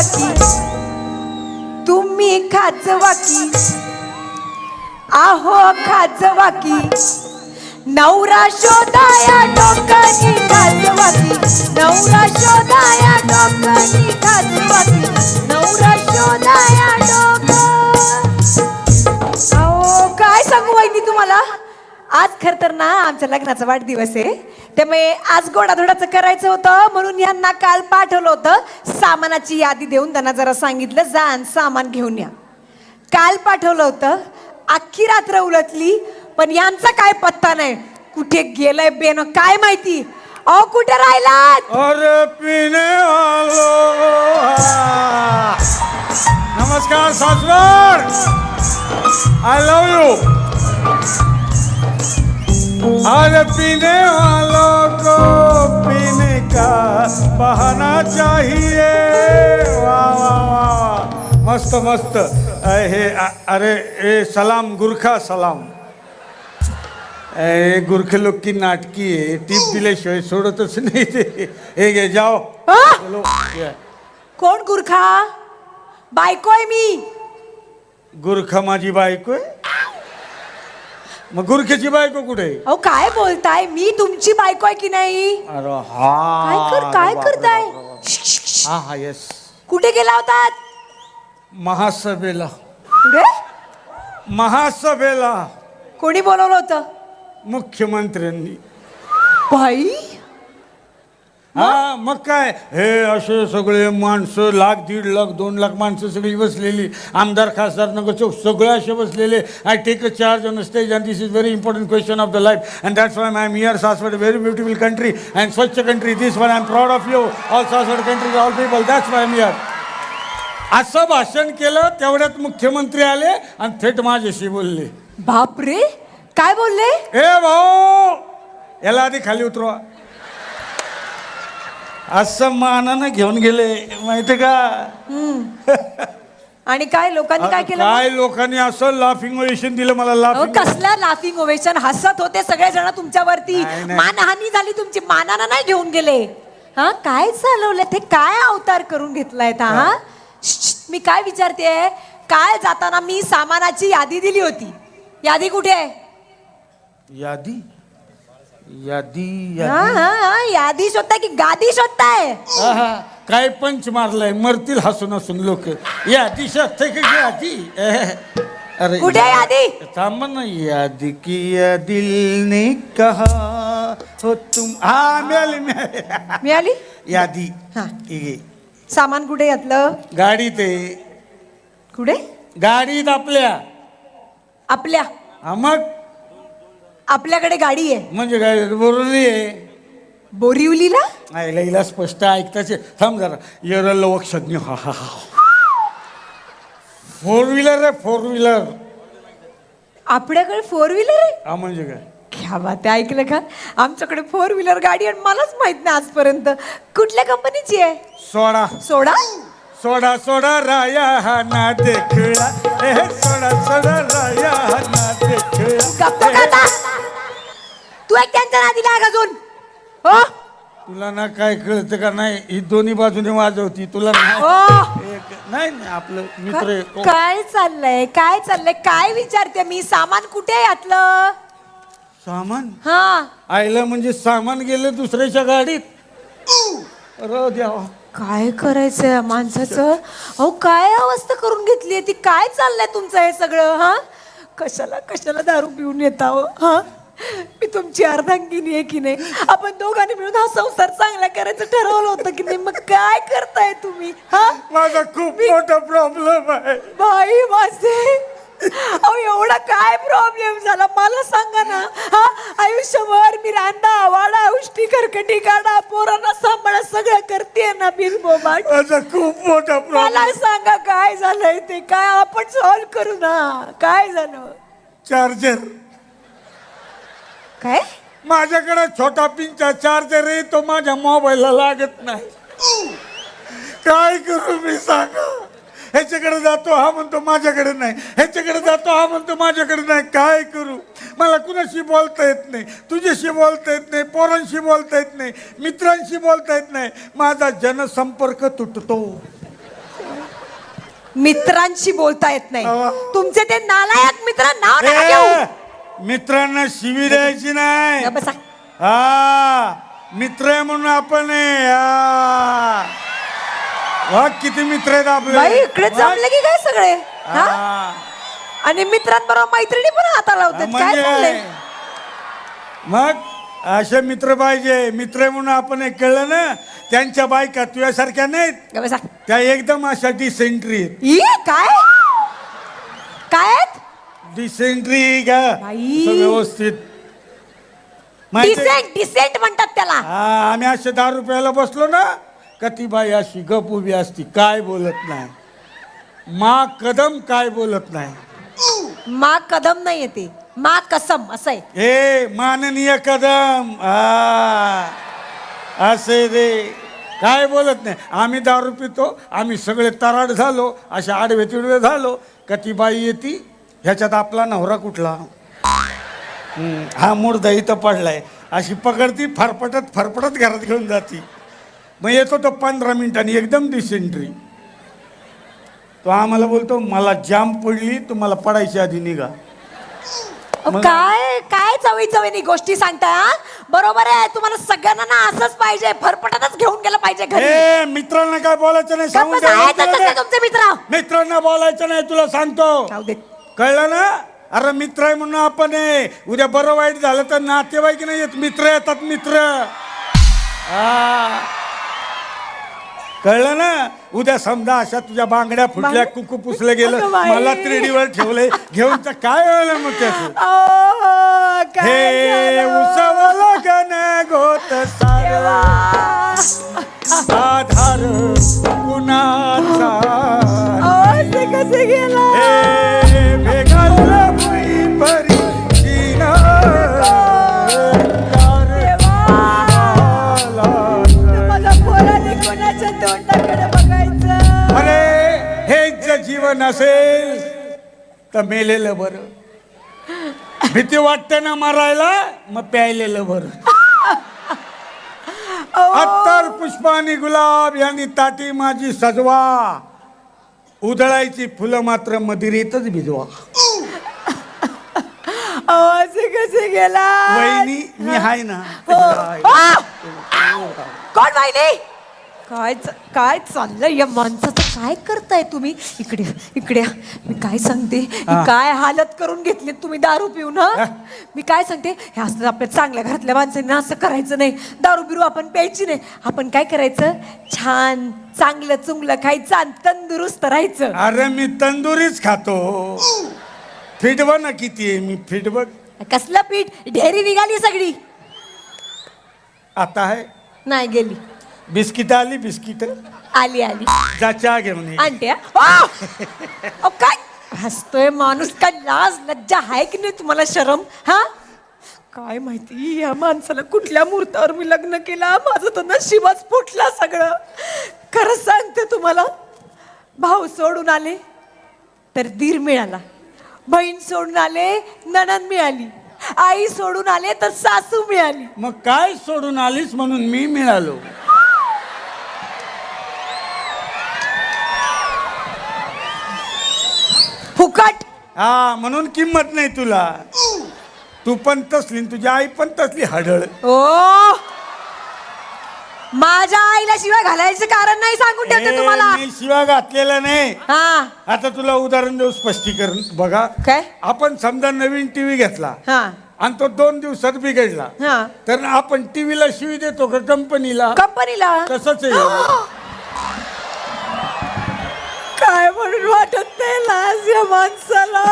वाकी तुम्ही खाजवाकी. आहो खाजवाकी. नवरा शोधाया डोकनी खाजवाकी. नवरा शोधाया डोकनी खाजवाकी. नवरा शोधाया डोक. अहो काय सांगू वहिनी तुम्हाला? आज खर तर ना आमच्या लग्नाचा वाढदिवस आहे. त्यामुळे आज गोडाधोडाचं करायचं होतं म्हणून यांना काल पाठवलं होतं. सामानाची यादी देऊन त्यांना जरा सांगितलं जा आणि सामान घेऊन या. काल पाठवलं होतं अख्खी रात्र उलटली पण यांचा काय पत्ता नाही. कुठे गेलंय बेन काय माहिती? अहो कुठे राहिलात? अरे पिने वालो नमस्कार सासवड. आय लव यू अरे पीने वालों को पीने का बहाना चाहिए वाह वाह वाह मस्त मस्त. हे अरे ए सलाम गुरखा सलाम. ए गुरखे लोक की नाटकी आहे. टीप दिल्याशिवाय सोडतच नाही ते. हे घे जाओ? चलो ये. कोण गुरखा? बायकोय मी. गुरखा माझी बायको आहे? मग गुरखेची बायको कुठे? अहो काय बोलताय? मी तुमची बायको आहे की नाही? अरे हा. काय कर काय बापरे, करताय? बापरे, बापरे. हा हा येस कुठे गेला होतात महासभेला. कुठे? महासभेला. कोणी बोलवलं होतं? मुख्यमंत्र्यांनी. बाई! हा मग काय? हे असे सगळे माणसं लाख दीड लाख दोन लाख माणसं सगळी बसलेली. आमदार खासदार नगर सगळे असे बसलेले. I take a charge on stage and this is very important question of the life and that's why I am here Saswad very beautiful country and स्वच्छ country this one I am proud of you all Saswad country all people that's why am here असं भाषण केलं तेवढ्यात मुख्यमंत्री आले आणि थेट माझ्याशी बोलले. बापरे! काय बोलले? ए भाऊ! याला आधी खाली उतरवा. असं मानानं घेऊन गेले माहिती का? आणि काय लोकांनी काय केलं मग? काय लोकांनी असं लाफिंग ओवेशन दिलं मला अहो, लाफिंग कसलं लाफिंग ओवेशन हसत होते सगळे जण तुमच्यावरती. नाही, नाही. मानहानी झाली तुमची. मानानं नाही घेऊन गेले. हा काय चालवलं ते काय अवतार करून घेतलाय हा? हा? श्श्श, मी काय विचारते काय जाताना मी सामानाची यादी दिली होती. यादी कुठे आहे? यादी? यादी हा, यादी. हा, हा, यादी शोधताय की गादी शोधताय? आहा, काय पंच मारलाय? मरतील हसून हसून लोक. यादी शोधते की यादी एह, अरे कुठे यादी? थांब ना यादी किया दिल ने कहा हो तुम हा मिळाली मिळाली. मिळाली? यादी. हा. सामान कुठे घातलं गाडीत आहे. कुठे? गाडीत आपल्या. आपल्या. हा मग? आपल्याकडे गाडी आहे. म्हणजे काय बोरली आहे. बोरिवलीला? आईला हिला स्पष्ट ऐकताच. थांब जरा. येर लवक्षज्ञ हा हा हा. फोर व्हीलर आहे फोर व्हीलर आपल्याकडे फोर व्हीलर आहे? हा म्हणजे काय? क्या बात आहे ऐकलं का? आमच्याकडे फोर व्हीलर गाडी आणि मलाच माहीत नाही आजपर्यंत. कुठल्या कंपनीची आहे? सोडा. सोडा? सोडा सोडा राया हा ना देखला ए सोडा सोडा राया हा ना गप्प का आता? तू एक त्यांच्या नादी लाग अजून. हो? तुला ना काय कळतं का नाही? ही दोन्ही बाजूने वाजवती तुला नाही ओ एक- नाही नाही आपलं मित्र आहे. का- काय चाललंय? काय चाललंय? काय विचारते मी? सामान कुठे आहे यातलं? सामान? हा. आईला म्हणजे सामान गेलं दुसऱ्याच्या गाडीत. र द्यावा काय करायचंय या माणसाचं? अहो काय अवस्था करून घेतली ती? काय चाललंय तुमचं हे सगळं हा? कशाला कशाला दारू पिऊन येता हो हा? मी तुमची अर्धांगिनी आहे की नाही? आपण दोघांनी मिळून हा संसार चांगला करायचं ठरवलं होतं की नाही. मग काय करताय तुम्ही? हा? माझा खूप मोठा प्रॉब्लेम आहे. बाई माझे. अहो एवढा काय प्रॉब्लेम झाला? मला सांगा ना. हा? आयुष्यभर मी रांदा वाडा उष्टी खरकटी काढा पोरांना सांभाळा सगळं करते ना बिनबोबाट माझा खूप मोठा प्रॉब्लेम मला सांगा काय झालंय ते? काय आपण सॉल्व करू ना? काय झालं? चार्जर काय? माझ्याकडे छोटा पिंचा चार्जर आहे तो माझ्या मोबाईलला लागत नाही. काय करू मी सांगा? ह्याच्याकडे जातो हा म्हणतो माझ्याकडे नाही. ह्याच्याकडे जातो हा म्हणतो माझ्याकडे नाही. काय करू? मला कुणाशी बोलता येत नाही. तुझ्याशी बोलता येत नाही पोरांशी बोलता येत नाही मित्रांशी बोलता येत नाही. माझा जनसंपर्क तुटतो. मित्रांशी बोलता येत नाही. तुमचे ते नालायक मित्र नाव नका घेऊ. ए, मित्रांना शिवी द्यायची नाही बसा. हा मित्र आहे म्हणून आपण आहे, हा. किती मित्र आहेत आपले इकडे. जमले की काय सगळे हा? हा. आणि मित्रांबरोबर मैत्रिणी पण हाताला लावतात काय म्हणजे चाललंय मग असे मित्र पाहिजे मित्र आहे म्हणून आपण एक कळलं ना त्यांच्या बायका तुझ्यासारख्या नाहीत बसा. त्या एकदम अशा डिसेंट्री ई, काय काय आहेत? डिसेंट्री का? बाई. असं व्यवस्थित. माहिती डिसेंट डिसेंट म्हणतात त्याला. हा आम्ही असे दहा रुपयाला बसलो ना का ती बाई अशी गप उभी असती काय बोलत नाही. मा कदम काय बोलत नाही. मा कदम नाही येते मा कसम असं आहे. हे माननीय कदम हा. असे रे. काय बोलत नाही. आम्ही दारू पितो आम्ही सगळे तराड झालो असे आडवे तिडवे झालो का ती बाई येते ह्याच्यात आपला नवरा कुठला? हम्म, हा मुर्दा इथं पडलाय. अशी पकडती फरफटत फरफटत घरात घेऊन जाती. मग येतो तो पंधरा मिनिटांनी एकदम डिसेंट्री तो आम्हाला बोलतो मला जाम पडली तुम्हाला पडायची आधी निघा. अहो, काय काय चवी चवीनी गोष्टी सांगताय हा? बरोबर आहे तुम्हाला सगळ्यांना ना असंच पाहिजे फरफटतच घेऊन गेलं पाहिजे घरी. ए मित्रांना काय बोलायचं नाही सांगून. तुमचे मित्र. मित्रांना बोलायचं नाही तुला सांगतो. जाऊ कळलं ना? अरे मित्र आहे म्हणून आपण आहे. उद्या बरं वाईट झालं तर नातेवाईक नाही येत. मित्र येतात मित्र. कळलं ना? उद्या समजा अशा तुझ्या बांगड्या फुटल्या बांग- कुकू पुसलं गेलं. अगं बाई. मला त्रिडीवर ठेवलंय. घेऊन तर काय व्हायला मग त्याचं? काय हे झालं? उसवलं गण गोत सार. देवा. आधार. असेल तर मेलेलं बरं. भीती वाटते ना मरायला? मग प्यायलेलं बरं. अत्तर पुष्पानी गुलाब यांनी ताटी माझी सजवा. उधळायची फुलं मात्र मदिरीतच भिजवा. असे कसे गेला वहिनी मी हाय ना. आ! कोण वाहिनी? काय च- काय चाललंय या माणसाचं? काय करताय तुम्ही? इकडे इकडे या. मी काय सांगते? ही. काय हालत करून घेतली तुम्ही दारू पिऊन हं? मी काय सांगते? हे असं आपल्या चांगल्या घरातल्या माणसांनी असं करायचं नाही. दारू बिरू आपण प्यायची नाही. आपण काय करायचं? छान चांगलं चुंगलं खायचं आणि तंदुरुस्त राहायचं. अरे मी तंदुरीच खातो. फिट बघ ना किती आहे मी फिट बघ कसलं पीठ? ढेरी निघाली सगळी. आता आहे. नाही गेली. बिस्किट आली बिस्किट? आली आली. जा चहा घेऊन ये. आणते हा? अहो, काय? हसतोय माणूस काय लाज लज्जा आहे की नाही तुम्हाला शरम? हा? काय माहिती या माणसाला कुठल्या मुहूर्तावर मी लग्न केला? माझं तर नशिबाच फुटला सगळं. खरंच सांगते तुम्हाला भाऊ सोडून आले तर दीर मिळाला. बहीण सोडून आले नणन मिळाली. आई सोडून आले तर सासू मिळाली. मग काय सोडून आलीस म्हणून मी मिळालो? हा म्हणून किंमत नाही तुला. तू पण तसली तुझी आई पण तसली हडळ. ओ! माझ्या आईला शिवाय घालायचं कारण नाही सांगून ठेवते ए, तुम्हाला. मी शिवा घातलेला नाही. हा. आता तुला उदाहरण देऊ स्पष्टीकरण. बघा. काय? आपण समजा नवीन टीव्ही घेतला. हा. आणि तो दोन दिवसात बिघडला. हा. तर आपण टीव्हीला शिवी देतो का कंपनीला? कंपनीला? तसंच आहे. लाज या माणसाला.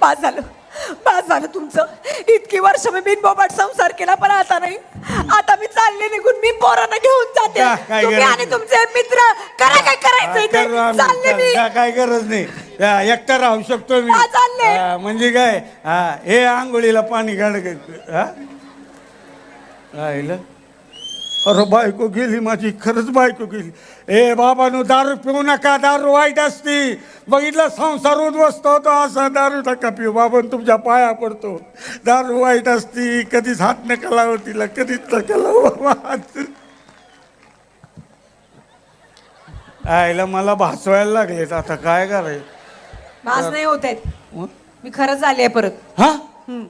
पास झालं. पास झालं तुमचं. इतकी वर्ष मी बिनबोबाट संसार केला पण आता नाही. आता मी चालले निघून मी पोरांना घेऊन जाते. काय तुम्ही गरज आणि नाही. तुमचे मित्र करा काय करायचंय ते करू आम्ही. चालले मी. का- काय गरज नाही. या, एकटा राहू शकतो मी. हा, चालले. हा, म्हणजे काय? हा हे आंघोळीला पाणी काढ राहिलं अरे बायको गेली माझी खरंच बायको गेली. ए बाबानो दारू पिऊ नका दारू वाईट असती. बघितलं संसार उद्ध्वस्त होतो असा दारू नका पिऊ. बाबा तुमच्या पाया पडतो. दारू वाईट असती कधीच हात नका लावू तिला कधीच नका लावू बाबा आईला मला भासवायला लागलेत आता काय करायचं? भास नाही होत आहेत? मी खरंच आले परत. हा? हं.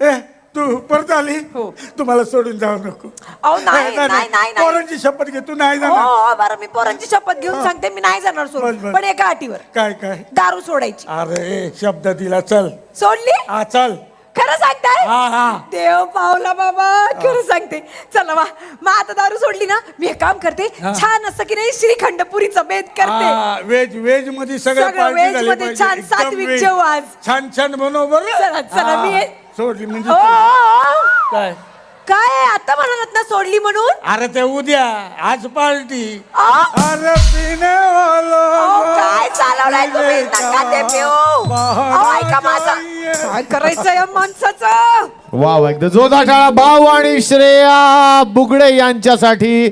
ए तू परत आली हो. तुम्हाला सोडून जाऊ नको. अहो नाही नाही नाही नाही पोरांची शपथ घे तू नाही हो जाणार. हो, बरं मी पोरांची शपथ घेऊन सांगते मी नाही जाणार बस, सोडून. बस. पण एका अटीवर. काय काय? दारू सोडायची. अरे शब्द दिला चल. सोडली? हा चल. खरं सांगताय? हा हा. देव पावला बाबा खरं सांगते. चला वा मग आता दारू सोडली ना मी एक काम करते. हा. छान असं की नाही श्रीखंड पुरीचा बेत करते. हा, व्हेज व्हेजमध्ये सगळं सगळं party व्हेज झाली मध्ये पाहिजे. छान एकदम सात्विक व्हेज. छान छान बनव बरं. चला, चला, हा. मी हे- सोडली म्हणजे ओ, ओ, तू. ओ. काय काय? आता म्हणालात ना सोडली म्हणून अरे ते उद्या आज पार्टी? अरे पिणे अहो, काय चालवलंय तुम्ही नका ते पिऊ अहो, ऐका माझा काय करायचं या माणसाचं वाव एकदा जोरदार टाळा भाऊ आणि श्रेया बुगडे यांच्यासाठी